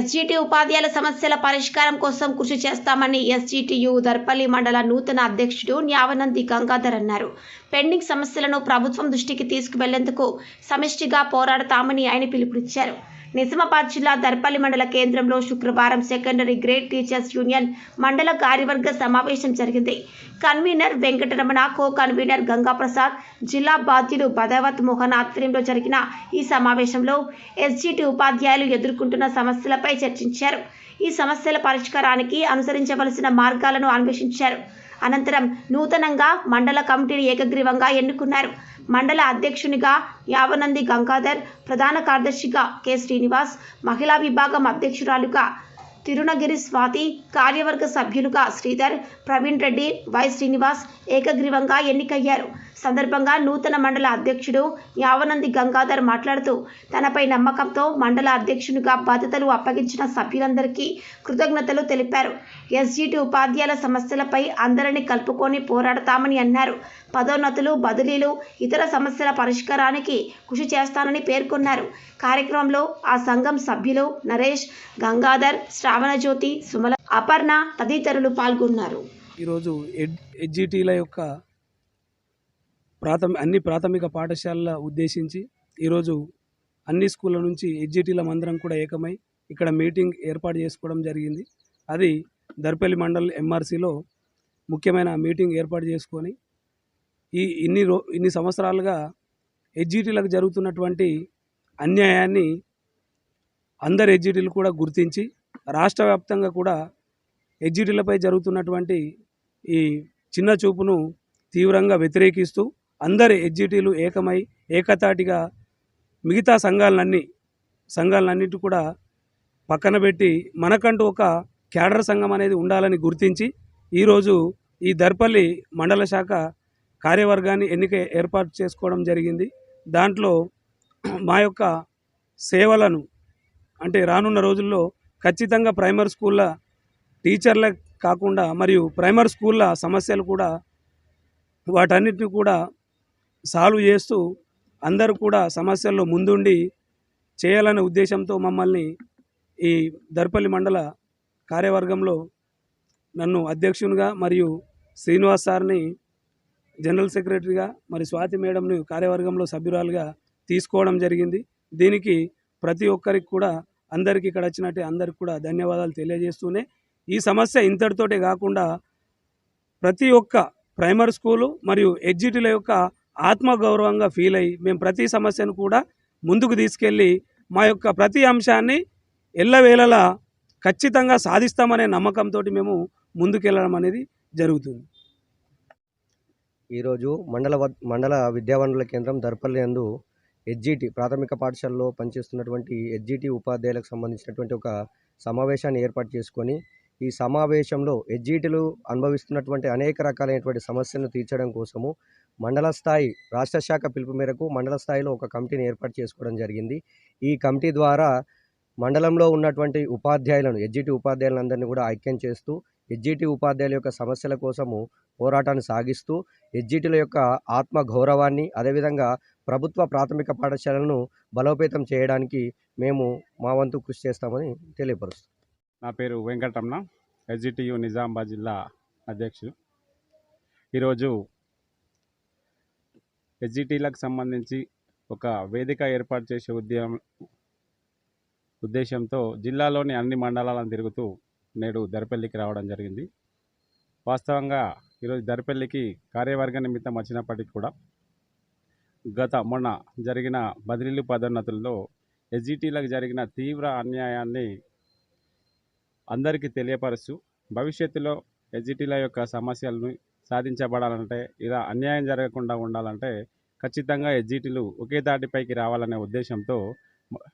SGT ఉపాధ్యాయుల సమస్యల పరిష్కారం కోసం కృషి చేస్తామని ఎస్జీటీయు దర్పల్లి మండల నూతన అధ్యక్షుడు న్యావనంది గంగాధర్ అన్నారు. పెండింగ్ సమస్యలను ప్రభుత్వం దృష్టికి తీసుకువెళ్ళేందుకు సమిష్టిగా పోరాడతామని ఆయన పిలుపునిచ్చారు. నిజామాబాద్ జిల్లా దర్పల్లి మండల కేంద్రంలో శుక్రవారం సెకండరీ గ్రేడ్ టీచర్స్ యూనియన్ మండల కార్యవర్గ సమావేశం జరిగింది. Convener Venkataramana co convener Gangaprasad జిల్లా బాధ్యులు భదవత్ మోహన్ ఆధ్వర్యంలో జరిగిన ఈ సమావేశంలో ఎస్జిటి ఉపాధ్యాయులు ఎదుర్కొంటున్న సమస్యలపై చర్చించారు. ఈ సమస్యల పరిష్కారానికి అనుసరించవలసిన మార్గాలను అన్వేషించారు. అనంతరం నూతనంగా మండల కమిటీని ఏకగ్రీవంగా ఎన్నుకున్నారు. మండల అధ్యక్షునిగా యావనంది గంగాధర్ ప్రధాన కార్యదర్శిగా కె. శ్రీనివాస్ మహిళా విభాగం అధ్యక్షురాలుగా తిరునగిరి స్వాతి కార్యవర్గ సభ్యులుగా శ్రీధర్ ప్రవీణ్ రెడ్డి వై శ్రీనివాస్ ఏకగ్రీవంగా ఎన్నికయ్యారు. సందర్భంగా నూతన మండల అధ్యక్షుడు యావనంది గంగాధర్ మాట్లాడుతూ తనపై నమ్మకంతో మండల అధ్యక్షునిగా బాధ్యతలు అప్పగించిన సభ్యులందరికీ కృతజ్ఞతలు తెలిపారు. ఎస్జిటి ఉపాధ్యాయుల సమస్యలపై అందరినీ కలుపుకొని పోరాడతామని అన్నారు. పదోన్నతులు బదిలీలు ఇతర సమస్యల పరిష్కారానికి కృషి చేస్తానని పేర్కొన్నారు. కార్యక్రమంలో ఆ సంఘం సభ్యులు నరేష్ గంగాధర్ శ్రావణజ్యోతి సుమల అపర్ణ తదితరులు పాల్గొన్నారు. ఈరోజు ఎడ్ ఎడ్జిటీల యొక్క ప్రాథమి అన్ని ప్రాథమిక పాఠశాలల ఉద్దేశించి ఈరోజు అన్ని స్కూళ్ళ నుంచి ఎడ్జిటీల మందరం కూడా ఏకమై ఇక్కడ మీటింగ్ ఏర్పాటు చేసుకోవడం జరిగింది. అది దర్పల్లి మండల్ ఎంఆర్సీలో ముఖ్యమైన మీటింగ్ ఏర్పాటు చేసుకొని ఈ ఇన్ని రో ఇన్ని సంవత్సరాలుగా ఎడ్జిటీలకు జరుగుతున్నటువంటి అన్యాయాన్ని అందరు ఎడ్జిటీలు కూడా గుర్తించి రాష్ట్ర వ్యాప్తంగా కూడా ఎడ్జిటీలపై జరుగుతున్నటువంటి ఈ చిన్న చూపును తీవ్రంగా వ్యతిరేకిస్తూ అందరి ఎడ్జిటీలు ఏకమై ఏకతాటిగా మిగతా సంఘాలన్నీ సంఘాలన్నిటి కూడా పక్కన పెట్టి మనకంటూ ఒక క్యాడర్ సంఘం అనేది ఉండాలని గుర్తించి ఈరోజు ఈ దర్పల్లి మండల శాఖ కార్యవర్గాన్ని ఎన్నిక ఏర్పాటు చేసుకోవడం జరిగింది. దాంట్లో మా యొక్క సేవలను అంటే రానున్న రోజుల్లో ఖచ్చితంగా ప్రైమరీ స్కూళ్ళ టీచర్లే కాకుండా మరియు ప్రైమరీ స్కూళ్ళ సమస్యలు కూడా వాటన్నిటిని కూడా సాల్వ్ చేస్తూ అందరూ కూడా సమస్యల్లో ముందుండి చేయాలనే ఉద్దేశంతో మమ్మల్ని ఈ దర్పల్లి మండల కార్యవర్గంలో నన్ను అధ్యక్షునిగా మరియు శ్రీనివాస్ సార్ని జనరల్ సెక్రటరీగా మరి స్వాతి మేడంని కార్యవర్గంలో సభ్యురాలుగా తీసుకోవడం జరిగింది. దీనికి ప్రతి ఒక్కరికి కూడా అందరికీ ఇక్కడ వచ్చినట్టే అందరికి కూడా ధన్యవాదాలు తెలియజేస్తూనే ఈ సమస్య ఇంతటితోటే కాకుండా ప్రతి ఒక్క ప్రైమరీ స్కూలు మరియు ఎగ్జిట్ల యొక్క ఆత్మగౌరవంగా ఫీల్ అయ్యి మేము ప్రతి సమస్యను కూడా ముందుకు తీసుకెళ్ళి మా యొక్క ప్రతి అంశాన్ని ఎల్లవేళలా ఖచ్చితంగా సాధిస్తామనే నమ్మకంతో మేము ముందుకెళ్ళడం అనేది జరుగుతుంది. ఈరోజు మండల మండల విద్యావనరుల కేంద్రం దర్పల్లి యందు ఎడ్జిటి ప్రాథమిక పాఠశాలలో పనిచేస్తున్నటువంటి హెచ్జిటి ఉపాధ్యాయులకు సంబంధించినటువంటి ఒక సమావేశాన్ని ఏర్పాటు చేసుకొని ఈ సమావేశంలో హెచ్జిటీలు అనుభవిస్తున్నటువంటి అనేక రకాలైనటువంటి సమస్యలను తీర్చడం కోసము మండల స్థాయి రాష్ట్ర శాఖ పిలుపు మేరకు మండల స్థాయిలో ఒక కమిటీని ఏర్పాటు చేసుకోవడం జరిగింది. ఈ కమిటీ ద్వారా మండలంలో ఉన్నటువంటి ఉపాధ్యాయులను ఎడ్జిటి ఉపాధ్యాయులందరినీ కూడా ఐక్యం చేస్తూ ఎడ్జిటి ఉపాధ్యాయుల యొక్క సమస్యల కోసము పోరాటాన్ని సాగిస్తూ ఎడ్జిటిల యొక్క ఆత్మ గౌరవాన్ని అదేవిధంగా ప్రభుత్వ ప్రాథమిక పాఠశాలను బలోపేతం చేయడానికి మేము మా వంతు కృషి చేస్తామని తెలియపరుస్తాం. నా పేరు వెంకటరమణ ఎస్జిటియు నిజామాబాద్ జిల్లా అధ్యక్షుడు. ఈరోజు ఎస్జిటీలకు సంబంధించి ఒక వేదిక ఏర్పాటు చేసే ఉద్యమం ఉద్దేశంతో జిల్లాలోని అన్ని మండలాలను తిరుగుతూ నేడు దర్పల్లికి రావడం జరిగింది. వాస్తవంగా ఈరోజు దరిపల్లికి కార్యవర్గ నిమిత్తం వచ్చినప్పటికీ కూడా గత మొన్న జరిగిన బదిలీలు పదోన్నతుల్లో ఎస్జిటీలకు జరిగిన తీవ్ర అన్యాయాన్ని అందరికీ తెలియపరుస్తూ భవిష్యత్తులో ఎస్జిటీల యొక్క సమస్యలను సాధించబడాలంటే ఇలా అన్యాయం జరగకుండా ఉండాలంటే ఖచ్చితంగా ఎస్జిటీలు ఒకే దాటిపైకి రావాలనే ఉద్దేశంతో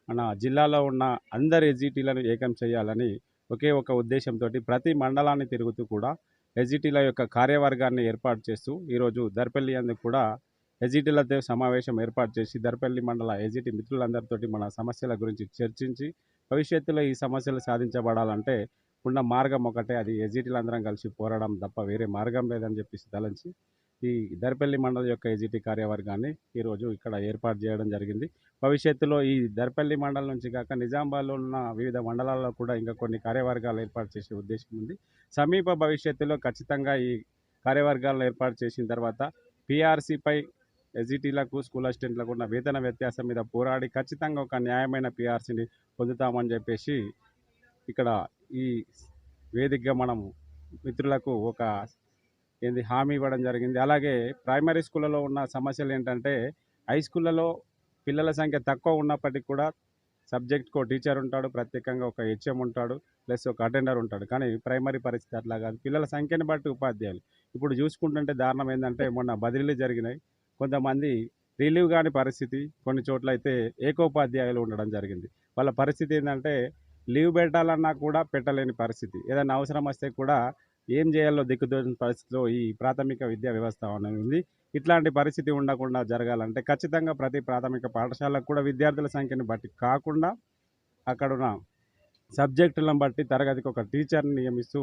మన జిల్లాలో ఉన్న అందరి ఎస్జిటీలను ఏకం చేయాలని ఒకే ఒక ఉద్దేశంతో ప్రతి మండలాన్ని తిరుగుతూ కూడా ఎస్జిటీల యొక్క కార్యవర్గాన్ని ఏర్పాటు చేస్తూ ఈరోజు దర్పల్లి అందుకు కూడా ఎస్జిటీలతో సమావేశం ఏర్పాటు చేసి దర్పల్లి మండల ఎస్జిటి మిత్రులందరితోటి మన సమస్యల గురించి చర్చించి భవిష్యత్తులో ఈ సమస్యలు సాధించబడాలంటే ఉన్న మార్గం ఒకటే. అది ఎజిటీలు అందరం కలిసి పోరాడడం తప్ప వేరే మార్గం లేదని చెప్పేసి తలంచి ఈ దర్పల్లి మండలం యొక్క ఎజిటి కార్యవర్గాన్ని ఈరోజు ఇక్కడ ఏర్పాటు చేయడం జరిగింది. భవిష్యత్తులో ఈ దర్పల్లి మండలం నుంచి కాక నిజామాబాద్లో ఉన్న వివిధ మండలాల్లో కూడా ఇంకా కొన్ని కార్యవర్గాలు ఏర్పాటు చేసే ఉద్దేశం ఉంది. సమీప భవిష్యత్తులో ఖచ్చితంగా ఈ కార్యవర్గాలను ఏర్పాటు చేసిన తర్వాత పీఆర్సీపై ఎస్జిటీలకు స్కూల్ అసిస్టెంట్లకు ఉన్న వేతన వ్యత్యాసం మీద పోరాడి ఖచ్చితంగా ఒక న్యాయమైన పీఆర్సీని పొందుతామని చెప్పేసి ఇక్కడ ఈ వేదికగా మనం మిత్రులకు ఒక ఏంది హామీ ఇవ్వడం జరిగింది. అలాగే ప్రైమరీ స్కూళ్ళలో ఉన్న సమస్యలు ఏంటంటే హై స్కూళ్ళలో పిల్లల సంఖ్య తక్కువ ఉన్నప్పటికీ కూడా సబ్జెక్ట్కి ఒక టీచర్ ఉంటాడు ప్రత్యేకంగా ఒక హెచ్ఎం ఉంటాడు ప్లస్ ఒక అటెండర్ ఉంటాడు. కానీ ప్రైమరీ పరిస్థితి అట్లా కాదు. పిల్లల సంఖ్యను బట్టి ఉపాధ్యాయులు. ఇప్పుడు చూసుకుంటుంటే దారుణం ఏంటంటే మొన్న బదిలీలు జరిగినాయి. కొంతమంది రిలీవ్ కాని పరిస్థితి కొన్ని చోట్ల అయితే ఏకోపాధ్యాయులు ఉండడం జరిగింది. వాళ్ళ పరిస్థితి ఏంటంటే లీవ్ పెట్టాలన్నా కూడా పెట్టలేని పరిస్థితి. ఏదైనా అవసరం వస్తే కూడా ఏం చేయాలో దిక్కుదోచిన పరిస్థితిలో ఈ ప్రాథమిక విద్యా వ్యవస్థ అనేది ఉంది ఇట్లాంటి పరిస్థితి ఉండకుండా జరగాలంటే ఖచ్చితంగా ప్రతి ప్రాథమిక పాఠశాలకు కూడా విద్యార్థుల సంఖ్యను బట్టి కాకుండా అక్కడున్న సబ్జెక్టులను బట్టి తరగతికి ఒక టీచర్ని నియమిస్తూ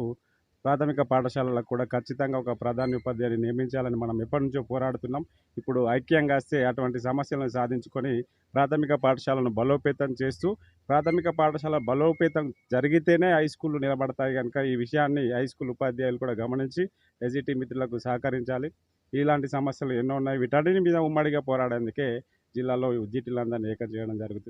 ప్రాథమిక పాఠశాలలకు కూడా ఖచ్చితంగా ఒక ప్రధాన ఉపాధ్యాయుని నియమించాలని మనం ఎప్పటి నుంచో పోరాడుతున్నాం. ఇప్పుడు ఐక్యంగా వస్తే అటువంటి సమస్యలను సాధించుకొని ప్రాథమిక పాఠశాలను బలోపేతం చేస్తూ ప్రాథమిక పాఠశాల బలోపేతం జరిగితేనే హై స్కూళ్ళు నిలబడతాయి కనుక ఈ విషయాన్ని హై స్కూల్ ఉపాధ్యాయులు కూడా గమనించి ఎస్జిటి మిత్రులకు సహకరించాలి. ఇలాంటి సమస్యలు ఎన్నో ఉన్నాయి. వీటన్నిటి మీద ఉమ్మడిగా పోరాడేందుకే జిల్లాలో ఉద్యోగులందరినీ ఏకం చేయడం జరుగుతుంది.